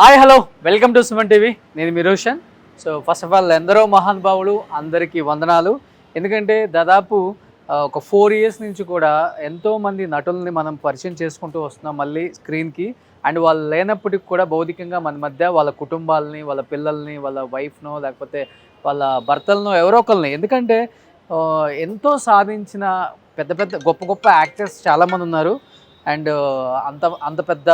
Hi hello. Welcome to Suman TV. నేను మీ Roshan. So first of all ఎందరో మహానుభావులు అందరికీ వందనాలు. ఎందుకంటే దాదాపు ఒక ఫోర్ ఇయర్స్ నుంచి కూడా ఎంతోమంది నటుల్ని మనం పరిచయం చేసుకుంటూ వస్తున్నాం మళ్ళీ స్క్రీన్కి అండ్ వాళ్ళు లేనప్పటికి కూడా భౌతికంగా మన మధ్య వాళ్ళ కుటుంబాలని వాళ్ళ పిల్లల్ని వాళ్ళ వైఫ్నో లేకపోతే వాళ్ళ భర్తలను ఎవరో ఒకరిని ఎందుకంటే ఎంతో సాధించిన పెద్ద పెద్ద గొప్ప గొప్ప యాక్టర్స్ చాలామంది ఉన్నారు. అండ్ అంత అంత పెద్ద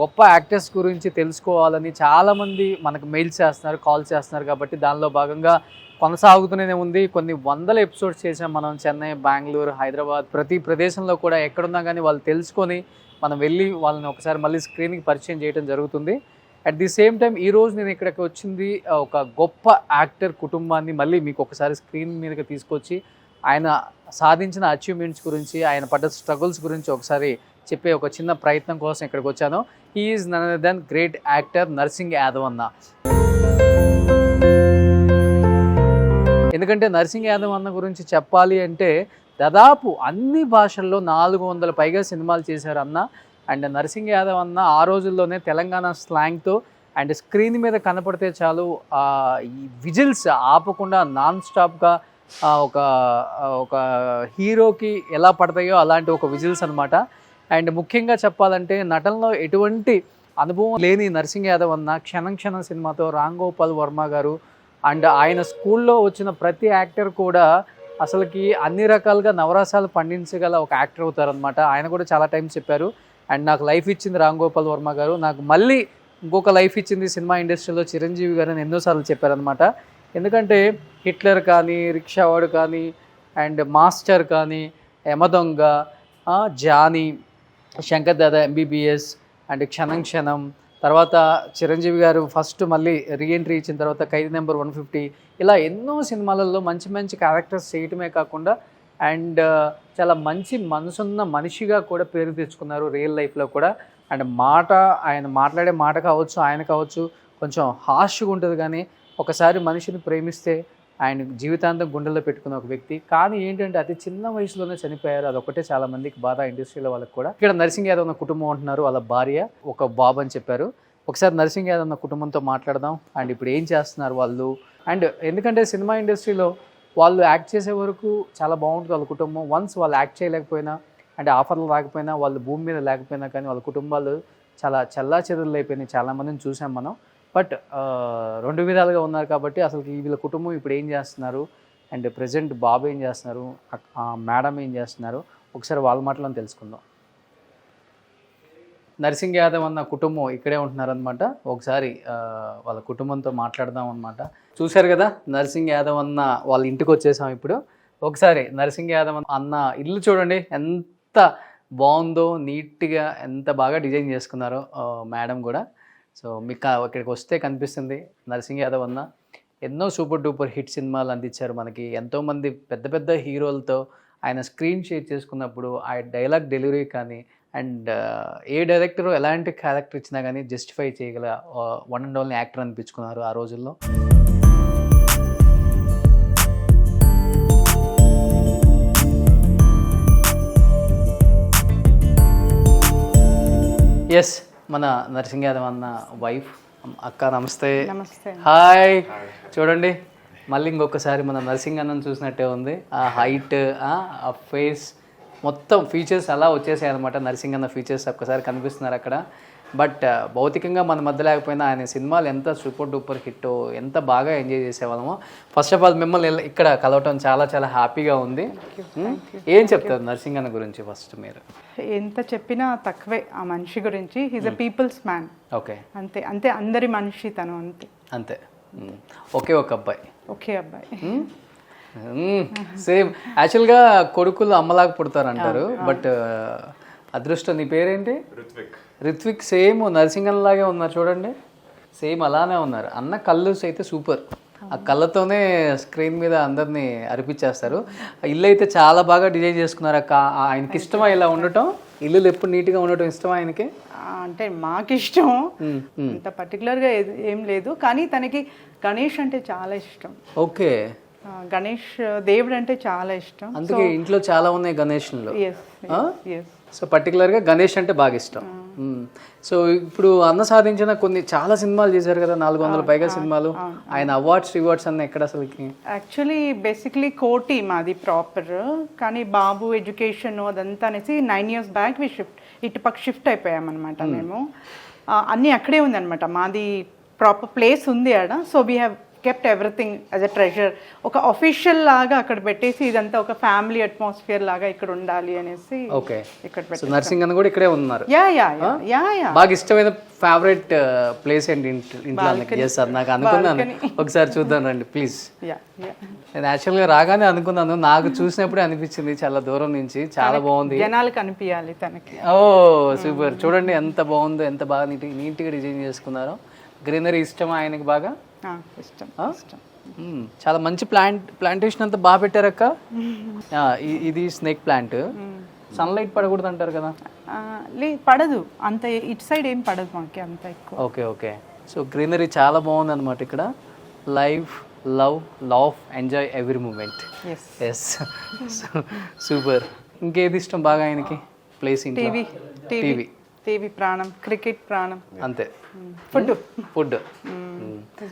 గొప్ప యాక్టర్స్ గురించి తెలుసుకోవాలని చాలామంది మనకు మెయిల్ చేస్తున్నారు కాల్ చేస్తున్నారు కాబట్టి దానిలో భాగంగా కొనసాగుతూనే ఉంది. కొన్ని వందల ఎపిసోడ్స్ చేసాం మనం చెన్నై బెంగళూరు హైదరాబాద్ ప్రతి ప్రదేశంలో కూడా ఎక్కడున్నా కానీ వాళ్ళు తెలుసుకొని మనం వెళ్ళి వాళ్ళని ఒకసారి మళ్ళీ స్క్రీన్కి పరిచయం చేయడం జరుగుతుంది. అట్ ది సేమ్ టైం ఈ రోజు నేను ఇక్కడికి వచ్చింది ఒక గొప్ప యాక్టర్ కుటుంబాన్ని మళ్ళీ మీకు ఒకసారి స్క్రీన్ మీదకి తీసుకొచ్చి ఆయన సాధించిన అచీవ్మెంట్స్ గురించి ఆయన పడ్డ స్ట్రగుల్స్ గురించి ఒకసారి చెప్పే ఒక చిన్న ప్రయత్నం కోసం ఇక్కడికి వచ్చాను. He is none then great actor Narsing Yadav అన్న ఎందుకంటే నర్సింగ్ యాదవ్ అన్న గురించి చెప్పాలి అంటే దాదాపు అన్ని భాషల్లో నాలుగు వందల పైగా సినిమాలు చేశారు అన్న. అండ్ నర్సింగ్ యాదవ్ అన్న ఆ రోజుల్లోనే తెలంగాణ స్లాంగ్తో అండ్ స్క్రీన్ మీద కనపడితే చాలు ఈ విజిల్స్ ఆపకుండా నాన్ స్టాప్గా ఒక ఒక హీరోకి ఎలా పడతాయో అలాంటి ఒక విజిల్స్ అనమాట అండ్ ముఖ్యంగా చెప్పాలంటే నటనలో ఎటువంటి అనుభవం లేని నర్సింగ్ యాదవ్ అన్న క్షణం క్షణం సినిమాతో రామ్ గోపాల్ వర్మ గారు అండ్ ఆయన స్కూల్లో వచ్చిన ప్రతి యాక్టర్ కూడా అసలుకి అన్ని రకాలుగా నవరసాలు పండించగల ఒక యాక్టర్ అవుతారనమాట ఆయన కూడా చాలా టైం చెప్పారు. అండ్ నాకు లైఫ్ ఇచ్చింది రామ్ గోపాల్ వర్మ గారు. నాకు మళ్ళీ ఇంకొక లైఫ్ ఇచ్చింది సినిమా ఇండస్ట్రీలో చిరంజీవి గారు అని ఎన్నోసార్లు చెప్పారనమాట ఎందుకంటే హిట్లర్ కానీ రిక్షావాడు కానీ అండ్ మాస్టర్ కానీ Yamadonga Johnny Shankar Dada MBBS and Kshanam Kshanam తర్వాత చిరంజీవి గారు ఫస్ట్ మళ్ళీ రీఎంట్రీ ఇచ్చిన తర్వాత ఖైదీ నెంబర్ వన్ ఫిఫ్టీ ఇలా ఎన్నో సినిమాలలో మంచి మంచి క్యారెక్టర్స్ చేయటమే కాకుండా అండ్ చాలా మంచి మనసున్న మనిషిగా కూడా పేరు తెచ్చుకున్నారు రియల్ లైఫ్లో కూడా. అండ్ మాట ఆయన మాట్లాడే మాట కావచ్చు ఆయన కావచ్చు కొంచెం హాష్గా ఉంటుంది కానీ ఒకసారి మనిషిని ప్రేమిస్తే ఆయన జీవితాంతం గుండెల్లో పెట్టుకున్న ఒక వ్యక్తి. కానీ ఏంటంటే అతి చిన్న వయసులోనే చనిపోయారు. అదొకటే చాలా మందికి బాధ ఇండస్ట్రీలో వాళ్ళకి కూడా. ఇక్కడ నర్సింగ్ యాదవ్ అన్న కుటుంబం అంటున్నారు. వాళ్ళ భార్య ఒక బాబు అని చెప్పారు. ఒకసారి నర్సింగ్ యాదవ్ అన్న కుటుంబంతో మాట్లాడదాం. అండ్ ఇప్పుడు ఏం చేస్తున్నారు వాళ్ళు? అండ్ ఎందుకంటే సినిమా ఇండస్ట్రీలో వాళ్ళు యాక్ట్ చేసే వరకు చాలా బాగుంటుంది వాళ్ళ కుటుంబం. వన్స్ వాళ్ళు యాక్ట్ చేయలేకపోయినా అంటే ఆఫర్లు రాకపోయినా వాళ్ళు భూమి మీద లేకపోయినా కానీ వాళ్ళ కుటుంబాలు చాలా చల్లా చెదురులు అయిపోయినాయి చాలామందిని చూసాం మనం. బట్ రెండు విధాలుగా ఉన్నారు కాబట్టి అసలు వీళ్ళ కుటుంబం ఇప్పుడు ఏం చేస్తున్నారు? అండ్ ప్రజెంట్ బాబు ఏం చేస్తున్నారు? మేడం ఏం చేస్తున్నారు? ఒకసారి వాళ్ళ మాటలను తెలుసుకుందాం. నర్సింగ్ యాదవ్ అన్న కుటుంబం ఇక్కడే ఉంటున్నారనమాట ఒకసారి వాళ్ళ కుటుంబంతో మాట్లాడదాం అనమాట చూశారు కదా నర్సింగ్ యాదవ్ అన్న వాళ్ళ ఇంటికి వచ్చేసాం ఇప్పుడు. ఒకసారి నరసింగ్ యాదవ్ అన్న ఇల్లు చూడండి ఎంత బాగుందో నీట్గా ఎంత బాగా డిజైన్ చేసుకున్నారో మేడం కూడా. సో మీకు ఇక్కడికి వస్తే కనిపిస్తుంది నర్సింగ్ యాదవ్ అన్న. ఎన్నో సూపర్ డూపర్ హిట్ సినిమాలు అందించారు మనకి. ఎంతోమంది పెద్ద పెద్ద హీరోలతో ఆయన స్క్రీన్ షేర్ చేసుకున్నప్పుడు ఆ డైలాగ్ డెలివరీ కానీ అండ్ ఏ డైరెక్టర్ ఎలాంటి క్యారెక్టర్ ఇచ్చినా కానీ జస్టిఫై చేయగల వన్ అండ్ ఓన్లీ యాక్టర్ అనిపించుకున్నారు ఆ రోజుల్లో. ఎస్ మన నరసింగ్ యాదవ్ అన్న వైఫ్ అక్క నమస్తే. నమస్తే. హాయ్. చూడండి మళ్ళీ ఇంకొకసారి మన నర్సింగ్ అన్నం చూసినట్టే ఉంది. ఆ హైట్ ఆ ఫేస్ మొత్తం ఫీచర్స్ అలా వచ్చేసాయి అనమాట నర్సింగ్ అన్న ఫీచర్స్ ఒక్కసారి కనిపిస్తున్నారు అక్కడ. బట్ భౌతికంగా మన మధ్య లేకపోయినా ఆయన సినిమాలు ఎంత సూపర్ డూపర్ హిట్ ఎంత బాగా ఎంజాయ్ చేసేవాళ్ళమో ఫస్ట్ ఆఫ్ ఆల్ మిమ్మల్ని ఇక్కడ కలవటం చాలా చాలా హ్యాపీగా ఉంది? ఏం చెప్తారు నర్సింగ్ అన్న గురించి ఫస్ట్ మీరు? ఎంత చెప్పినా తక్కువే ఆ మనిషి గురించి. He's a people's man okay. అంతే అంతే అందరి మనిషి తను అంతే. అంతే. ఒకే ఒక అబ్బాయి. ఒకే అబ్బాయి. సేమ్. యాక్చువల్గా కొడుకులు అమ్మలాగా పుడతారు అంటారు బట్ అదృష్టం నీ పేరేంటి? రిత్విక్ సేమ్ నర్సింగన్ లాగే ఉన్నారు చూడండి. సేమ్ అలానే ఉన్నారు. అన్న కళ్ళు అయితే సూపర్. ఆ కళ్ళతోనే స్క్రీన్ మీద అందరినీ అరిపించేస్తారు. ఇల్లు అయితే చాలా బాగా డిజైన్ చేసుకున్నారు అక్క. ఆయనకి ఇష్టమా ఇలా ఉండటం? ఇల్లు ఎప్పుడు నీట్గా ఉండటం ఇష్టమా ఆయనకి? అంటే మాకు ఇష్టం. అంత పర్టికులర్గా ఏం లేదు. కానీ తనకి గణేష్ అంటే చాలా ఇష్టం. ఓకే. గణేష్ దేవుడు అంటే చాలా ఇష్టం. అందుకే ఇంట్లో చాలా ఉన్నాయి గణేష్లు ఎస్ సో పర్టికులర్గా గణేష్ అంటే బాగా ఇష్టం. సో ఇప్పుడు అన్న సాధించిన కొన్ని చాలా సినిమాలు చేశారు కదా నాలుగు వందల పైగా సినిమాలు. ఆయన అవార్డ్స్ రివార్డ్స్ అన్న ఎక్కడ అసలుకి? యాక్చువల్లీ బేసిక్లీ కోటి మాది ప్రాపర్ కానీ బాబు ఎడ్యుకేషన్ అదంతా అనేసి nine years back we shift ఇటుపక్క షిఫ్ట్ అయిపోయామన్నమాట మేము. అన్నీ అక్కడే ఉందన్నమాట. మాది ప్రాపర్ ప్లేస్ ఉంది ఆడ. So we have kept everything as a treasure ఒక అఫీషియల్ లాగా అక్కడ పెట్టేసి ఇదంతా ఒక ఫ్యామిలీ అట్మాస్ఫియర్ లాగా ఇక్కడ ఉండాలి అనేసి ఓకే. ఇక్కడ నర్సింగ్ అన్న కూడా ఇక్కడే ఉన్నారు. యా యా యా యా బాగా ఇష్టమైన ఫేవరెట్ ప్లేస్ ఏంటి ఇంట్- ఇంట్లో ఎస్ సార్ నాకు అనుకున్నాను. ఒకసారి చూద్దాం రండి ప్లీజ్ నేను యాక్చువల్గా రాగానే అనుకున్నాను నాకు చూసినప్పుడే అనిపించింది చాలా దూరం నుంచి చాలా బాగుంది. జనాలకు అనిపించాలి తనకి. ఓ సూపర్ చూడండి ఎంత బాగుందో ఎంత బాగా నీట్ నీట్గా డిజైన్ చేసుకున్నారో. గ్రీనరీ ఇష్టం ఆయనకి బాగా? ఇష్టం. చాలా మంచి ప్లాంట్ ప్లాంటేషన్ అంతా బాగా పెట్టారక్క. ఇది స్నేక్ ప్లాంట్. సన్లైట్ పడకూడదు అంటారు కదా? పడదు. అంత ఇటు సైడ్ ఏం పడదు మాకు అంత ఎక్కువ. Okay okay. సో గ్రీనరీ చాలా బాగుంది అనమాట ఇక్కడ. Life love love enjoy every moment. Yes super. ఇంకేది ఇష్టం బాగా ఆయనకి? Place TV. టీవీ. టీవీ ప్రాణం క్రికెట్ ప్రాణం. అంతే. ఫుడ్ ఫుడ్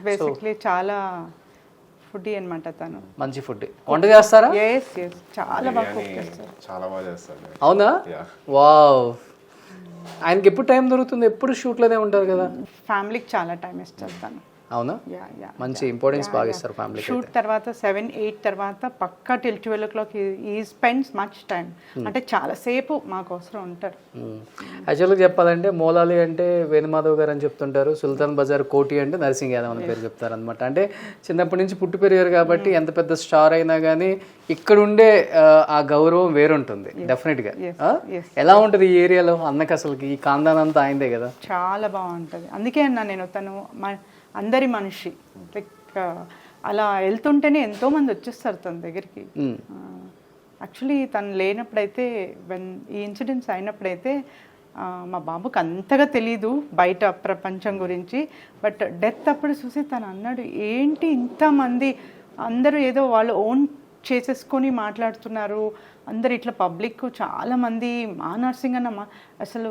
బేసిక్లీ చాలా ఫుడ్ అన్నమాట తను. మంచి ఫుడ్ వంట చేస్తారా? ఎస్ ఎస్ చాలా బాగా కుక్ చేస్తారు. చాలా బాగా చేస్తాడు అవునా? వావ్. ఆయనకి ఎప్పుడు టైం దొరుకుతుంది? ఎప్పుడు షూట్లోనే ఉంటారు కదా? ఫ్యామిలీకి చాలా టైం ఇస్తారు తను. అవునా? మంచి ఇంపార్టెన్స్ బాగా ఇస్తారు ఫ్యామిలీకి షూట్ తర్వాత సెవెన్ ఎయిట్ తర్వాత పక్కా till twelve o'clock he spends much time అంటే చాలాసేపు మాకోసం ఉంటారు. యాక్చువల్గా చెప్పాలంటే మోలాలి అంటే వేణుమాధవ్ గారు అని చెప్తుంటారు సుల్తాన్ బజార్ కోటి అంటే నరసింగ్ యాదవ్ అని పేరు చెప్తారు అనమాట అంటే చిన్నప్పటి నుంచి పుట్టి పెరిగారు కాబట్టి ఎంత పెద్ద స్టార్ అయినా కానీ ఇక్కడ ఉండే ఆ, గౌరవం వేరుంటుంది డెఫినెట్గా. ఎలా ఉంటుంది ఈ ఏరియాలో? అన్నకి అసలుకి ఈ కాందాన్ అంతా అయిందే కదా. చాలా బాగుంటుంది. అందుకే అన్నా నేను తను మ- అందరి మనిషి. లైక్ అలా వెళ్తుంటేనే ఎంతో మంది వచ్చేస్తారు తన దగ్గరికి. యాక్చువల్లీ తను లేనప్పుడైతే వెన్ ఈ ఇన్సిడెంట్స్ అయినప్పుడైతే మా బాబుకి అంతగా తెలీదు బయట ప్రపంచం గురించి. బట్ డెత్ అప్పుడు చూసి తను అన్నాడు ఏంటి ఇంతమంది అందరూ ఏదో వాళ్ళు ఓన్ చేసేసుకొని మాట్లాడుతున్నారు. అందరు ఇట్లా పబ్లిక్ చాలా మంది మా నర్సింగ్ అన్న మా- అసలు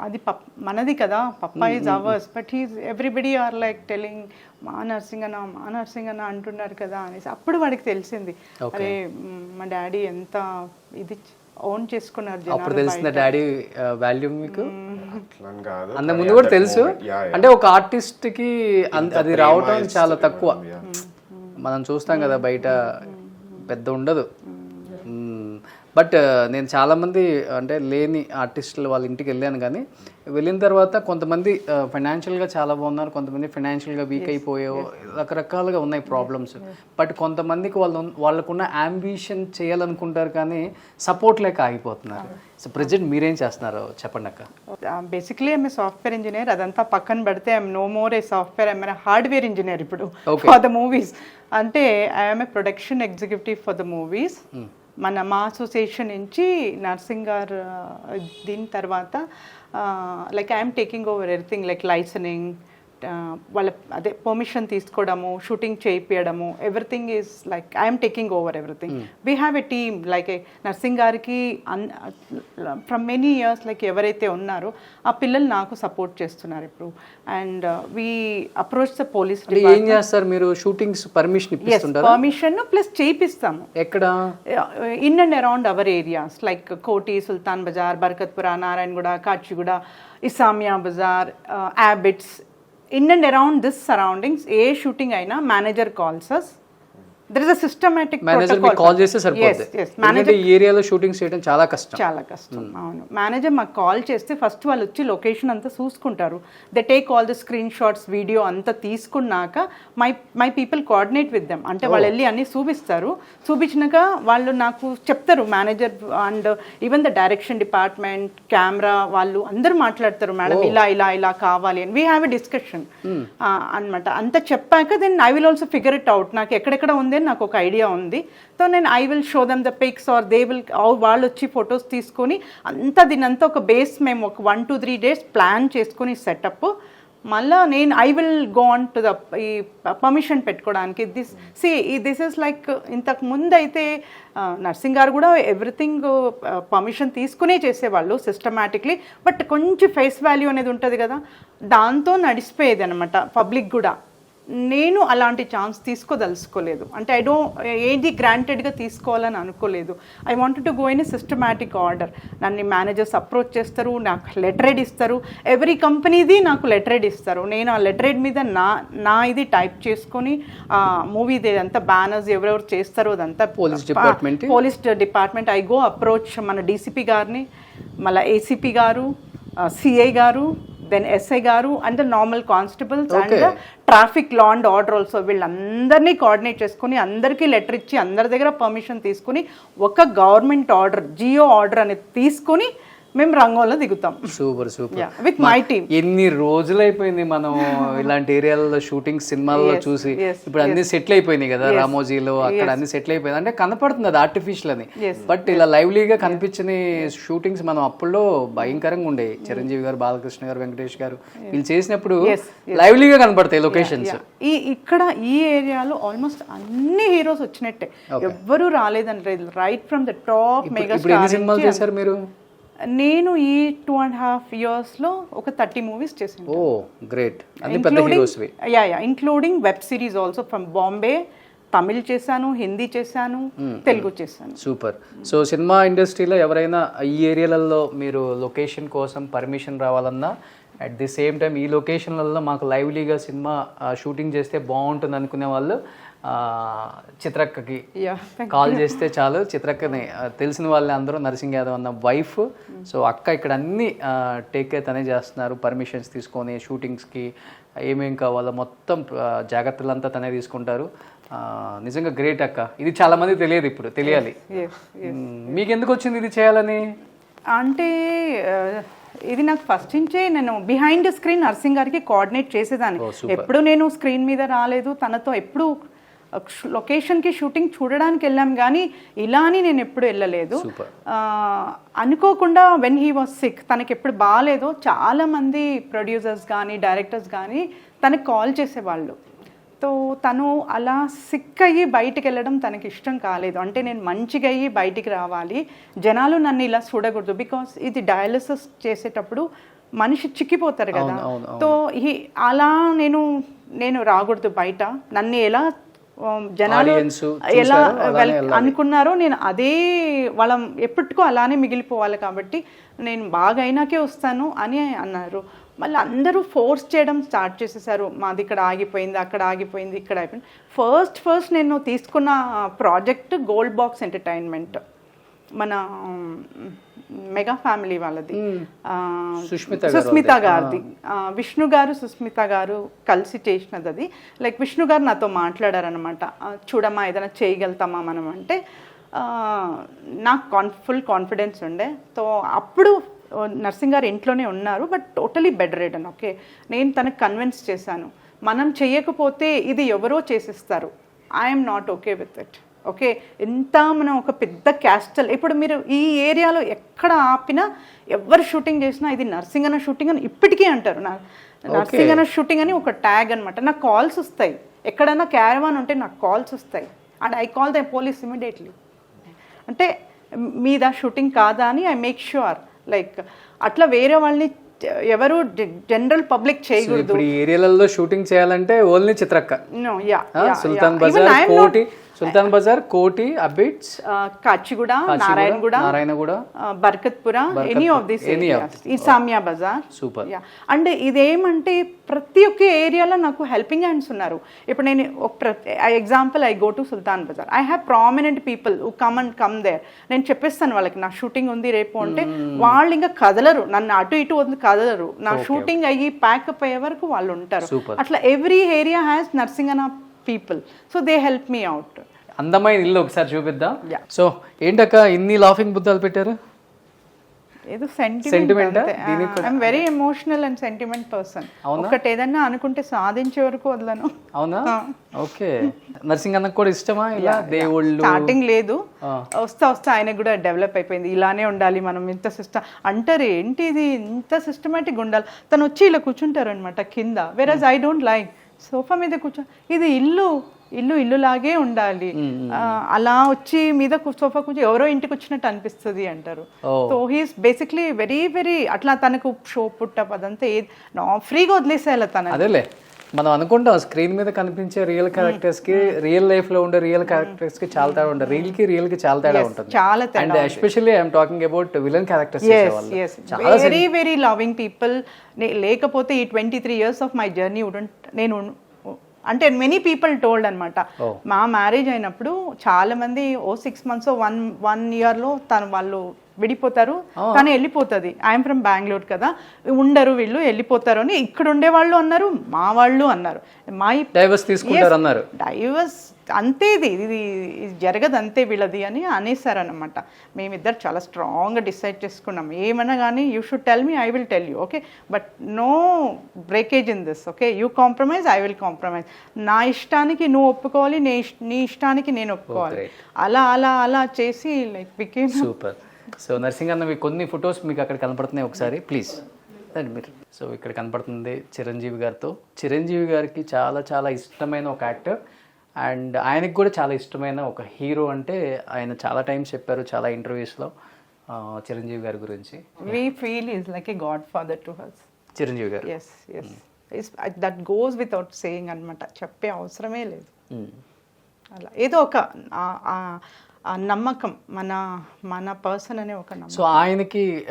అది పప్ మనది కదా papa is ours but he's everybody are like telling మా నర్సింగ్ అన్న మా నర్సింగ్ అన్న అంటున్నారు కదా అనేసి అప్పుడు వాడికి తెలిసింది. అరే మ్, డాడీ ఎంత ఇది ఓన్ చేసుకున్నారు అప్పుడు తెలిసిన డాడీ వాల్యూ మీకు? అంత ముందు కూడా తెలుసు. అంటే ఒక ఆర్టిస్ట్కి అది రావటం చాలా తక్కువ. మనం చూస్తాం కదా బయట పెద్ద ఉండదు. బట్ నేను చాలా మంది అంటే లేని ఆర్టిస్టులు వాళ్ళ ఇంటికి వెళ్ళాను కానీ వెళ్ళిన తర్వాత కొంతమంది ఫైనాన్షియల్గా చాలా బాగున్నారు కొంతమంది ఫైనాన్షియల్గా వీక్ అయిపోయో రకరకాలుగా ఉన్నాయి ప్రాబ్లమ్స్ బట్ కొంతమందికి వాళ్ళు వాళ్ళకున్న అంబిషన్ చేయాలనుకుంటారు కానీ సపోర్ట్ లేక ఆగిపోతున్నారు. సో ప్రజెంట్ మీరేం చేస్తున్నారు? చెప్పండి అక్క. బేసిక్లీ ఐఎమ్ సాఫ్ట్వేర్ ఇంజనీర్ అదంతా పక్కన పెడితే I'm no more a software I'm hardware engineer ఇప్పుడు ఫర్ ద మూవీస్ అంటే I'm a production executive for the movies మన మా అసోసియేషన్ నుంచి నర్సింగ్ గారు దీని తర్వాత like I'm taking over everything like liaisoning వాళ్ళ అదే పర్మిషన్ తీసుకోవడము shooting చేయించడము everything is like I'm taking over everything we have a team like Narsing గారికి ఫ్రమ్ మెనీ ఇయర్స్ లైక్ ఎవరైతే ఉన్నారో ఆ పిల్లలు నాకు సపోర్ట్ చేస్తున్నారు ఇప్పుడు. And we approach the police ఏం చేస్తారు మీరు? షూటింగ్స్ పర్మిషన్ పర్మిషన్ ప్లస్ చేయిస్తాము ఎక్కడ? In and around our areas like Koti Sultan Bazar Barkatpura Narayanaguda Kachiguda Isamia Bazar Abids in and around this surroundings, a shooting aina manager calls us. There is a systematic manager మీకు call చేస్తే సరిపోద్ది. ఎందుకంటే ఈ ఏరియాలో shootings చేయడం చాలా కష్టం. చాలా కష్టం. అవును. మేనేజర్ మాకు కాల్ చేస్తే ఫస్ట్ వాళ్ళు వచ్చి లొకేషన్ అంతా చూసుకుంటారు. They take all the screen shots video అంతా తీసుకున్నాక my my people coordinate with them అంటే వాళ్ళు వెళ్ళి అన్ని చూపిస్తారు. చూపించినాక వాళ్ళు నాకు చెప్తారు manager and even the direction department camera వాళ్ళు అందరూ మాట్లాడతారు. మేడం ఇలా ఇలా ఇలా కావాలి. అని వీ హ్యావ్ ఎ డిస్కషన్ అనమాట అంత చెప్పాక then I will also figure it out నాకు ఎక్కడెక్కడ ఉంది అని నాకు ఒక ఐడియా ఉంది. సో నేను I will show them the pics or they will వాళ్ళు వచ్చి ఫొటోస్ తీసుకొని అంతా దీనంతా ఒక బేస్ మేము ఒక one two three days plan చేసుకుని సెటప్. మళ్ళా నేను I will go on to the ఈ పర్మిషన్ పెట్టుకోవడానికి this see this is like ఇంతకు ముందు అయితే నర్సింగ్ గారు కూడా ఎవ్రీథింగ్ పర్మిషన్ తీసుకునే చేసేవాళ్ళు సిస్టమేటిక్లీ. బట్ కొంచెం ఫేస్ వాల్యూ అనేది ఉంటుంది కదా దాంతో నడిచిపోయేది అనమాట పబ్లిక్ కూడా. నేను అలాంటి ఛాన్స్ తీసుకోదలుచుకోలేదు. అంటే ఐ డోంట్ ఏది గ్రాంటెడ్గా తీసుకోవాలని అనుకోలేదు. I want to go in systematic order నన్ను మేనేజర్స్ అప్రోచ్ చేస్తారు నాకు లెటరేడ్ ఇస్తారు. ఎవ్రీ కంపెనీది నాకు లెటరేడ్ ఇస్తారు. నేను ఆ లెటరేడ్ మీద నా నా ఇది టైప్ చేసుకొని ఆ మూవీది అంతా బ్యానర్స్ ఎవరెవరు చేస్తారో అదంతా Police department. Police department I go approach మన డీసీపీ గారిని మళ్ళీ ACP garu CI garu then SI garu and the normal constables and. Traffic law and order also వీళ్ళందరినీ కోఆర్డినేట్ చేసుకుని అందరికీ లెటర్ ఇచ్చి అందరి దగ్గర పర్మిషన్ తీసుకుని ఒక గవర్నమెంట్ ఆర్డర్ జియో ఆర్డర్ అనేది తీసుకుని మేము రంగంలో దిగుతాం. Super super. With my team ఎన్ని రోజులైపోయింది మనం ఇలాంటి ఏరియాలలో షూటింగ్ సినిమాల్లో చూసి. ఇప్పుడు అన్ని సెటిల్ అయిపోయినాయి కదా రామోజీలో అక్కడ అన్ని సెటిల్ అయిపోయింది అంటే కనపడుతుంది అది ఆర్టిఫిషియల్ అని. బట్ ఇలా లైవ్లీగా కనిపించిన షూటింగ్స్ మనం అప్పుల్లో భయంకరంగా ఉండేవి చిరంజీవి గారు బాలకృష్ణ గారు వెంకటేష్ గారు వీళ్ళు చేసినప్పుడు లైవ్లీగా కనపడతాయి లొకేషన్స్ ఈ ఇక్కడ ఈ ఏరియాలో ఆల్మోస్ట్ అన్ని హీరోస్ వచ్చినట్టే. ఎవ్వరూ రాలేదంటే right from the top mega సినిమాలు చేశారు మీరు? నేను ఈ టూ అండ్ హాఫ్ ఇయర్స్లో ఒక థర్టీ మూవీస్ చేశాను. ఓ great yeah yeah including web series also from Bombay Tamil చేశాను హిందీ చేశాను తెలుగు చేశాను. సూపర్ సో సినిమా ఇండస్ట్రీలో ఎవరైనా ఈ ఏరియాలలో మీరు లొకేషన్ కోసం పర్మిషన్ రావాలన్నా అట్ ది సేమ్ టైం ఈ లొకేషన్లలో మాకు లైవ్లీగా సినిమా షూటింగ్ చేస్తే బాగుంటుంది అనుకునే వాళ్ళు చిత్రక్కకి కాల్ చేస్తే చాలు. చిత్రక్కని తెలిసిన వాళ్ళే అందరూ నరసింగ్ యాదవ్ అన్న వైఫ్ సో అక్క ఇక్కడ అన్ని టేక్ కేర్ తనే చేస్తున్నారు. పర్మిషన్స్ తీసుకొని షూటింగ్స్కి ఏమేం కావాలో మొత్తం జాగ్రత్తలంతా తనే తీసుకుంటారు. నిజంగా గ్రేట్ అక్క. ఇది చాలా మంది తెలియదు ఇప్పుడు తెలియాలి. మీకు ఎందుకు వచ్చింది ఇది చేయాలని? అంటే ఇది నాకు ఫస్ట్ నుంచే నేను బిహైండ్ స్క్రీన్ నర్సింగ్ గారికి కోఆర్డినేట్ చేసేదాన్ని. ఎప్పుడు నేను స్క్రీన్ మీద రాలేదు తనతో ఎప్పుడు లొకేషన్కి షూటింగ్ చూడడానికి వెళ్ళాం కానీ ఇలా అని నేను ఎప్పుడు వెళ్ళలేదు. అనుకోకుండా వెన్ హీ వాజ్ సిక్ తనకి ఎప్పుడు బాగాలేదో చాలా మంది ప్రొడ్యూసర్స్ కానీ డైరెక్టర్స్ కానీ తనకి కాల్ చేసేవాళ్ళు. తో తను అలా సిక్ అయ్యి బయటికి వెళ్ళడం తనకి ఇష్టం కాలేదు. అంటే నేను మంచిగా అయ్యి బయటికి రావాలి. జనాలు నన్ను ఇలా చూడకూడదు బికాస్ ఇది డయాలిసిస్ చేసేటప్పుడు మనిషి చిక్కిపోతారు కదా. ఈ అలా నేను నేను రాకూడదు బయట. నన్ను ఎలా జనాలు ఎలా వెల్-. అనుకున్నారో నేను అదే వాళ్ళ ఎప్పటికో అలానే మిగిలిపోవాలి కాబట్టి నేను బాగా అయినాకే వస్తాను అని అన్నారు. మళ్ళీ అందరూ ఫోర్స్ చేయడం స్టార్ట్ చేసేసారు. మాది ఇక్కడ ఆగిపోయింది అక్కడ ఆగిపోయింది ఇక్కడ అయిపోయింది ఫస్ట్ ఫస్ట్ నేను తీసుకున్న ప్రాజెక్ట్ గోల్డ్ బాక్స్ ఎంటర్టైన్మెంట్. మన మెగా ఫ్యామిలీ వాళ్ళది. సుస్మిత గారిది. విష్ణు గారు సుస్మిత గారు కలిసి చేసినది అది లైక్ విష్ణు గారు నాతో మాట్లాడారనమాట చూడమ్మా ఏదైనా చేయగలుగుతామా మనం అంటే నాకు కాన్ ఫుల్ కాన్ఫిడెన్స్ ఉండే. సో అప్పుడు నర్సింగ్ గారు ఇంట్లోనే ఉన్నారు but totally bedridden okay నేను తనకు కన్విన్స్ చేశాను. మనం చేయకపోతే ఇది ఎవరో చేసిస్తారు. I'm not okay with it okay ఎంత మనం ఒక పెద్ద క్యాస్టల్ ఇప్పుడు మీరు ఈ ఏరియాలో ఎక్కడ ఆపినా ఎవరు షూటింగ్ చేసినా ఇది నర్సింగ్ అన్న షూటింగ్ అని ఇప్పటికీ అంటారు. నా నర్సింగ్ అన్న షూటింగ్ అని ఒక ట్యాగ్ అనమాట నాకు కాల్స్ వస్తాయి. ఎక్కడైనా క్యారవాన్ ఉంటే నాకు కాల్స్ వస్తాయి. And I call the police immediately అంటే మీద షూటింగ్ కాదా అని ఐ మేక్ ష్యూర్ లైక్ అట్లా వేరే వాళ్ళని ఎవరు జనరల్ పబ్లిక్ చేయకూడదు. ఏరియాలలో షూటింగ్ చేయాలంటే ఓన్లీ చిత్రక్క. నో యా ఆ, సుల్తాన్ Bazar Koti. Sultan Bazar Koti Abids Kachiguda Narayanguda Narayanguda Barkatpura any of this any of ఈ సామియా బజార్. సూపర్. అండ్ ఇదేమంటే ప్రతి ఒక్క ఏరియాలో నాకు హెల్పింగ్ హ్యాండ్స్ ఉన్నారు. ఇప్పుడు నేను ఒక example I go to Sultan Bazar I have prominent people who come and come there నేను చెప్పేస్తాను వాళ్ళకి నా షూటింగ్ ఉంది రేపు అంటే వాళ్ళు ఇంకా కదలరు. నన్ను అటు ఇటు వదిలి కదలరు. నా షూటింగ్ అయ్యి ప్యాకప్ అయ్యే వరకు వాళ్ళు ఉంటారు. అట్లా ఎవ్రీ ఏరియా హ్యాస్ నర్సింగ్ అన్న people so they help me out అందమైన ఇల్లు ఒకసారి చూపిద్దాం. సో ఏంటక్క ఇన్ని లాఫింగ్ బుద్ధాలు పెట్టారు? ఏదో sentiment I'm very emotional and sentiment person ఒకటి ఏదన్నా అనుకుంటే సాధించే వరకు వదలను. అవునా? ఓకే. నర్సింగ్ అన్నకు కూడా ఇష్టమా ఇలా? దేవుళ్ళు. స్టార్టింగ్ లేదు. వస్తా వస్తా ఆయనకు కూడా డెవలప్ అయిపోయింది. ఇలానే ఉండాలి మనం ఇంత సిస్టమ్ అంటారు ఏంటి ఇది ఇంత సిస్టమేటిక్ ఉండాలి. తను వచ్చి ఇలా కూర్చుంటారు అనమాట కింద వెరస్ ఐ డోంట్ లైక్ సోఫా మీద కూర్చో ఇది ఇల్లు ఇల్లు ఇల్లులాగే ఉండాలి. ఆ, అలా వచ్చి మీద సోఫా కూర్చో ఎవరో ఇంటికి వచ్చినట్టు అనిపిస్తుంది అంటారు. So he's basically very very అట్లా తనకు షో పుట్టప్ అదంతా ఏది ఫ్రీగా వదిలేసేయాలి తన అదేలే. మనం అనుకుంటాం స్క్రీన్ మీద కనిపించే రియల్ క్యారెక్టర్స్కి రియల్ లైఫ్లో ఉండే రియల్ క్యారెక్టర్స్కి చాలా తేడా ఉంటుంది. రియల్కి రియల్కి చాలా తేడా ఉంటుంది. చాలా and especially I'm talking about villain characters very very loving people లేకపోతే ఈ twenty three years of my journey నేను అంటే మెనీ పీపుల్ టోల్డ్ అనమాట మా మ్యారేజ్ అయినప్పుడు చాలా మంది ఓ సిక్స్ మంత్స్ వన్ వన్ ఇయర్లో తను వాళ్ళు విడిపోతారు. తను వెళ్ళిపోతుంది. ఐఎమ్ ఫ్రమ్ బెంగళూరు కదా. ఉండరు వీళ్ళు వెళ్ళిపోతారు అని ఇక్కడ ఉండే వాళ్ళు అన్నారు మా వాళ్ళు అన్నారు. మా డైవర్స్ తీసుకుంటారు అన్నారు. డైవర్స్ అంతే ఇది. ఇది జరగదు అంతే వీళ్ళది అని అనేసారనమాట మేమిద్దరు చాలా స్ట్రాంగ్గా డిసైడ్ చేసుకున్నాం. ఏమన్నా కానీ you should tell me I will tell you okay but no breakage in this okay you compromise I will compromise నా ఇష్టానికి నువ్వు ఒప్పుకోవాలి నీ ఇష్- నీ ఇష్టానికి నేను ఒప్పుకోవాలి. అలా అలా అలా చేసి like became super so Narsing అన్న మీకు కొన్ని ఫొటోస్ మీకు అక్కడ కనపడుతున్నాయి ఒకసారి ప్లీజ్. రండి మీరు. సో ఇక్కడ కనపడుతుంది చిరంజీవి గారితో. చిరంజీవి గారికి చాలా చాలా ఇష్టమైన ఒక యాక్టర్. అండ్ ఆయనకి కూడా చాలా ఇష్టమైన ఒక హీరో అంటే ఆయన చాలా టైమ్స్ చెప్పారు చాలా ఇంటర్వ్యూస్లో చిరంజీవి గారి గురించి. We feel is like a godfather to us Chiranjeevi garu. Yes yes that goes without saying అనమాట చెప్పే అవసరమే లేదు. మ్మ్. అలా. ఏదో ఒక నమ్మకం మన మన పర్సన్ అనే ఒక నమ్మకం. సో ఆయనకి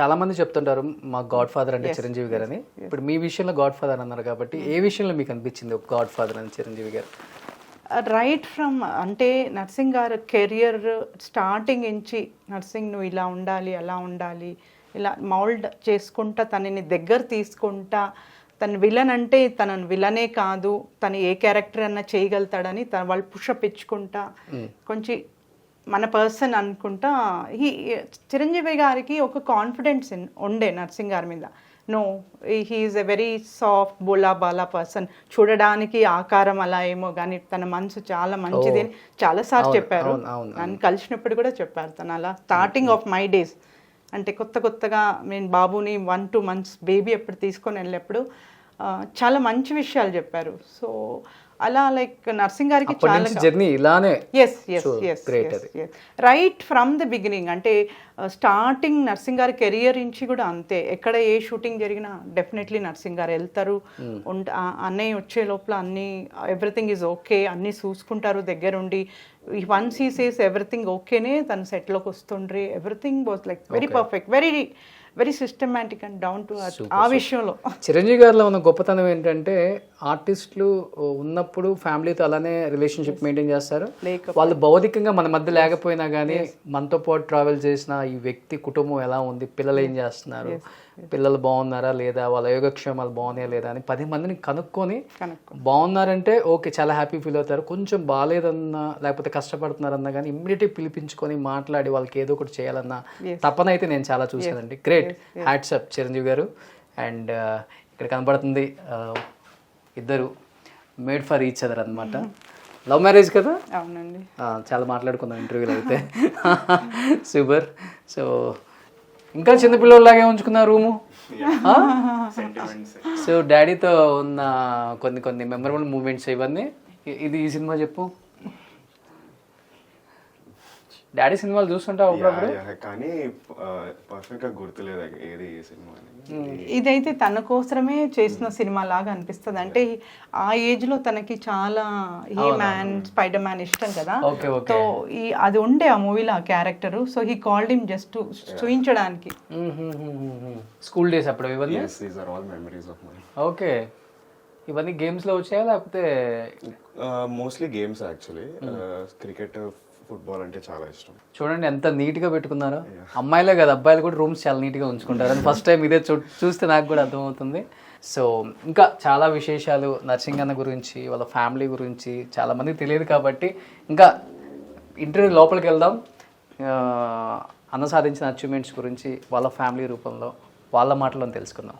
చాలా మంది చెప్తుంటారు మా గాడ్ ఫాదర్ అంటే చిరంజీవి గారు అని. ఇప్పుడు మీ విషయంలో గాడ్ ఫాదర్ అన్నారు కాబట్టి ఏ విషయంలో మీకు అనిపించింది ఒక గాడ్ ఫాదర్ అని చిరంజీవి గారు? రైట్ ఫ్రమ్ అంటే నర్సింగ్ గారు కెరియర్ స్టార్టింగ్ నుంచి నర్సింగ్ నువ్వు ఇలా ఉండాలి అలా ఉండాలి ఇలా మౌల్డ్ చేసుకుంటా తనని దగ్గర తీసుకుంటా తన విలన్ అంటే తన విలనే కాదు తను ఏ క్యారెక్టర్ అన్నా చేయగలుగుతాడని తన వాళ్ళు పుషప్ ఇచ్చుకుంటా కొంచెం మన పర్సన్ అనుకుంటా ఈ చిరంజీవి గారికి ఒక కాన్ఫిడెన్స్ ఉండే నర్సింగ్ గారి మీద. No he is a very soft బోలా బాలా పర్సన్. చూడడానికి ఆకారం అలా ఏమో కానీ తన మనసు చాలా మంచిది అని చాలాసార్లు చెప్పారు. నన్ను కలిసినప్పుడు కూడా చెప్పారు తను అలా. స్టార్టింగ్ ఆఫ్ మై డేస్ అంటే కొత్త కొత్తగా నేను బాబుని వన్ టూ మంత్స్ బేబీ ఎప్పుడు తీసుకొని వెళ్ళినప్పుడు చాలా మంచి విషయాలు చెప్పారు. సో అలా లైక్ నర్సింగ్ గారికి చాలా నుంచి జర్నీ ఇలానే ఎస్ ఎస్ ఎస్ great అది. రైట్ ఫ్రమ్ ద బిగినింగ్ అంటే స్టార్టింగ్ నర్సింగ్ గారి కెరియర్ నుంచి కూడా అంతే. ఎక్కడ ఏ షూటింగ్ జరిగినా డెఫినెట్లీ నర్సింగ్ గారు వెళ్తారు. ఆ అన్నయ్య వచ్చే లోపల అన్ని ఎవ్రీథింగ్ ఈజ్ ఓకే అన్నీ చూసుకుంటారు దగ్గరుండి. వన్స్ ఈ సేస్ ఎవ్రీథింగ్ ఓకేనే తన సెట్లోకి వస్తుండ్రి. Everything was like very perfect very very systematic and down to ఆ విషయంలో. చిరంజీవి గారిలో ఉన్న గొప్పతనం ఏంటంటే ఆర్టిస్టులు ఉన్నప్పుడు ఫ్యామిలీతో అలానే రిలేషన్షిప్ మెయింటైన్ చేస్తారు. వాళ్ళు భౌతికంగా మన మధ్య లేకపోయినా కానీ మనతో పాటు ట్రావెల్ చేసిన ఈ వ్యక్తి కుటుంబం ఎలా ఉంది పిల్లలు ఏం చేస్తున్నారు పిల్లలు బాగున్నారా లేదా? వాళ్ళ యోగక్షేమాలు బాగున్నాయా లేదా అని పది మందిని కనుక్కొని కనుక్కో బాగున్నారంటే ఓకే చాలా హ్యాపీ ఫీల్ అవుతారు. కొంచెం బాగాలేదన్నా లేకపోతే కష్టపడుతున్నారన్నా కానీ ఇమ్మీడియట్గా పిలిపించుకొని మాట్లాడి వాళ్ళకి ఏదో ఒకటి చేయాలన్న తపన అయితే నేను చాలా చూశానండి. గ్రేట్ హ్యాట్సప్ చిరంజీవి గారు. అండ్ ఇక్కడ కనబడుతుంది uh, ఇద్దరు మేడ్ ఫర్ ఈచ్ అదర్ అనమాట లవ్ మ్యారేజ్ కదా? అవునండి. చాలా మాట్లాడుకుందాం ఇంటర్వ్యూలో అయితే. సూపర్. సో ఇంకా చిన్నపిల్లలాగే ఉంచుకున్నారు రూము? సో డాడీతో ఉన్న కొన్ని కొన్ని మెమరబుల్ మూమెంట్స్ ఇవన్నీ. ఇది ఈ సినిమా చెప్పు. డాడీ సినిమాలు చూస్తుంటావు అప్పుడప్పుడు కానీ పర్ఫెక్ట్గా గుర్తులేదు ఏది ఏ సినిమా ఇదైతే తన కోసమే చేసిన సినిమా లాగా అనిపిస్తుంది. అంటే ఆ ఏజ్లో తనకి చాలా హీ మ్యాన్ స్పైడర్ మ్యాన్ ఇష్టం కదా. Okay okay. సో ఈ అది ఉండే ఆ మూవీలో ఆ character so he called him just చూయించడానికి. School days అప్పుడు ఇవన్నీ? All memories of my okay. ఇవన్నీ గేమ్స్లో వచ్చాయా లేకపోతే mostly games actually cricket football అంటే చాలా ఇష్టం. చూడండి ఎంత నీట్గా పెట్టుకున్నారో. అమ్మాయిలే కదా అబ్బాయిలు కూడా రూమ్స్ చాలా నీట్గా ఉంచుకుంటారు. అని ఫస్ట్ టైం ఇదే చూ చూస్తే నాకు కూడా అర్థమవుతుంది. సో ఇంకా చాలా విశేషాలు నర్సింగ్ అన్న గురించి వాళ్ళ ఫ్యామిలీ గురించి చాలా మందికి తెలియదు కాబట్టి ఇంకా ఇంటర్వ్యూ లోపలికి వెళ్దాం. అన్న సాధించిన అచీవ్మెంట్స్ గురించి వాళ్ళ ఫ్యామిలీ రూపంలో వాళ్ళ మాటలో తెలుసుకుందాం.